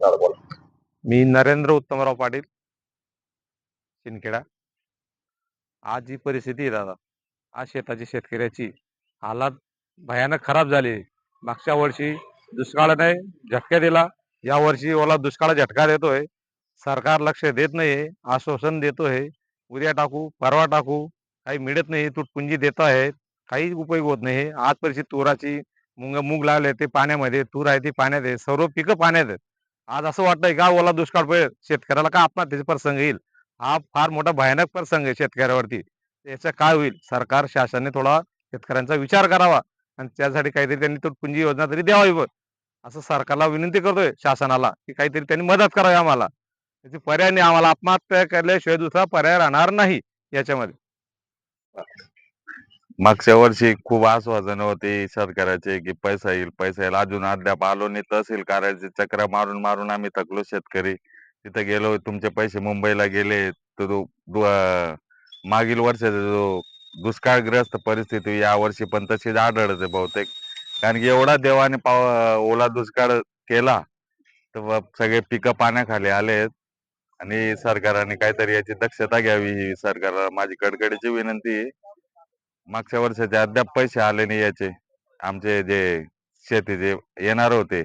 मी नरेंद्र उत्तमराव पाटील शिंदखेडा. आज जी परिस्थिती आहे दादा आज शेताची शेतकऱ्याची हालात भयानक खराब झाली मागच्या वर्षी दुष्काळाने झटका दिला. या वर्षी ओला दुष्काळ झटका देतोय. सरकार लक्ष देत नाही आश्वासन देतोय. उद्या टाकू परवा टाकू काही मिळत नाही तुटपुंजी देत आहे काही उपयोग होत नाही. आज परिस्थिती तुराची मुंग मूग लावले ते पाण्यामध्ये तूर आहे ती पाण्यात आहे. सर्व पिकं पाण्यात आहेत. आज असं वाटतंय का ओला दुष्काळ पडेल? शेतकऱ्याला का आत्महत्येचा प्रसंग येईल? हा फार मोठा भयानक प्रसंग आहे शेतकऱ्यावरती. याचा काय होईल? सरकार शासनाने थोडा शेतकऱ्यांचा विचार करावा आणि त्यासाठी काहीतरी त्यांनी तुटपुंजी योजना तरी द्यावी बघ. असं सरकारला विनंती करतोय शासनाला की काहीतरी त्यांनी मदत करावी आम्हाला. त्याची पर्याय नाही. आम्हाला आत्महत्या केल्याशिवाय दुसरा पर्याय राहणार नाही याच्यामध्ये. मागच्या वर्षी खूप आश्वासन होते सरकाराचे की पैसा येईल पैसा येईल. अजून अद्याप आलो नाही तहसील कार्याचे चक्र मारून मारून आम्ही थकलो शेतकरी. तिथे गेलो तुमचे पैसे मुंबईला गेले. तो दु- अं, मागील वर्षाचा जो दुष्काळग्रस्त परिस्थिती या वर्षी पण तशीच आढळते बहुतेक. कारण की एवढा देवाने पाव ओला दुष्काळ केला तर व सगळे पिकं पाण्याखाली आलेत आणि सरकारने काहीतरी याची दक्षता घ्यावी ही सरकारला माझी कडकडीची विनंती आहे. मागच्या वर्षाचे अद्याप पैसे आले नाही याचे. आमचे जे शेतीचे येणार होते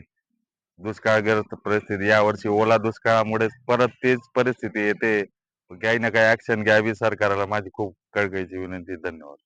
दुष्काळग्रस्त परिस्थिती या वर्षी ओला दुष्काळामुळे परत तीच परिस्थिती येते. काही ना काही ऍक्शन घ्यावी सरकारला माझी खूप कळकळीची विनंती धन्यवाद.